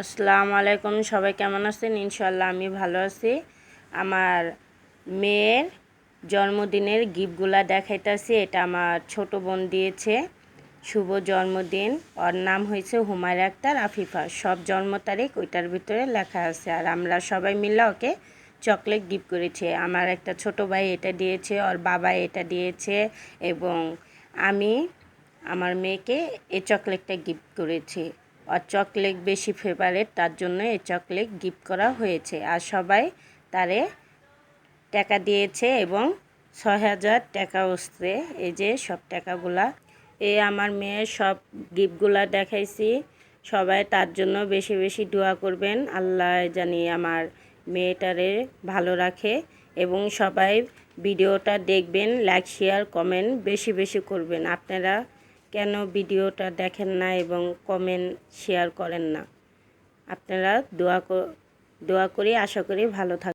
আসসালামু আলাইকুম, সবাই কেমন আছেন? ইনশাল্লাহ আমি ভালো আছি। আমার মেয়ের জন্মদিনের গিফটগুলা দেখাইতেছি, এটা আমার ছোট বোন দিয়েছে। শুভ জন্মদিন, ওর নাম হয়েছে হুমায়রা আক্তার আফিফা। সব জন্ম তারিখ ওইটার ভিতরে লেখা আছে। আর আমরা সবাই মিলে ওকে চকলেট গিফট করেছে। আমার একটা ছোট ভাই এটা দিয়েছে, ওর বাবা এটা দিয়েছে এবং আমি আমার মেয়েকে এই চকলেটটা গিফট করেছি। আর চকলেট বেশি ফেভারেট তার জন্য এই চকলেট গিফট করা হয়েছে। আর সবাই তারে টাকা দিয়েছে এবং ছয় হাজার টাকা উঠছে এই যে সব টাকাগুলা। এ আমার মেয়ের সব গিফটগুলা দেখাইছি। সবাই তার জন্য বেশি বেশি দোয়া করবেন। আল্লাহ জানি আমার মেয়েটারে ভালো রাখে এবং সবাই ভিডিওটা দেখবেন লাইক শেয়ার কমেন্ট বেশি বেশি করবেন। আপনারা কেন ভিডিওটা দেখেন না এবং কমেন্ট শেয়ার করেন না? আপনারা দোয়া দোয়া করি, আশা করি ভালো থাক